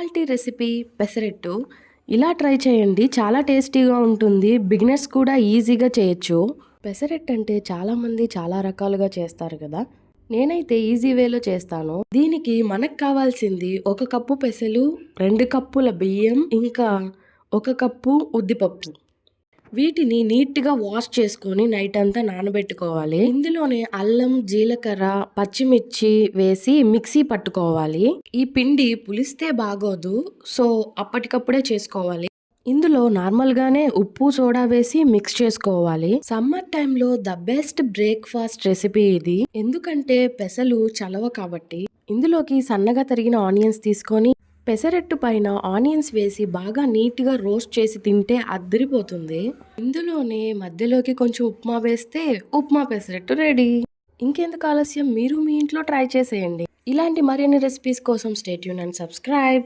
ఇవాల్టి రెసిపీ పెసరెట్టు ఇలా ట్రై చేయండి. చాలా టేస్టీగా ఉంటుంది. బిగినర్స్ కూడా ఈజీగా చేయొచ్చు. పెసరెట్ అంటే చాలామంది చాలా రకాలుగా చేస్తారు కదా. నేనైతే ఈజీ వేలో చేస్తాను. దీనికి మనకు కావాల్సింది ఒక కప్పు పెసలు రెండు కప్పుల బియ్యం ఇంకా ఒక కప్పు ఉద్దిపప్పు. వీటిని నీట్గా వాష్ చేసుకొని నైట్ అంతా నానబెట్టుకోవాలి. ఇందులోనే అల్లం జీలకర్ర పచ్చిమిర్చి వేసి మిక్సీ పట్టుకోవాలి. ఈ పిండి పులిస్తే బాగోదు సో అప్పటికప్పుడే చేసుకోవాలి. ఇందులో నార్మల్ గానే ఉప్పు సోడా వేసి మిక్స్ చేసుకోవాలి. సమ్మర్ టైంలో ద బెస్ట్ బ్రేక్ఫాస్ట్ రెసిపీ ఇది. ఎందుకంటే పెసలు చలవ కాబట్టి. ఇందులోకి సన్నగా తరిగిన ఆనియన్స్ తీసుకొని పెసరట్టు పైన ఆనియన్స్ వేసి బాగా నీట్గా రోస్ట్ చేసి తింటే అద్దరిపోతుంది. ఇందులోనే మధ్యలోకి కొంచెం ఉప్మా వేస్తే ఉప్మా పెసరట్టు రెడీ. ఇంకెందుకు ఆలస్యం? మీరు మీ ఇంట్లో ట్రై చేసేయండి. ఇలాంటి మరిన్ని రెసిపీస్ కోసం స్టేట్యూన్ అండ్ సబ్స్క్రైబ్.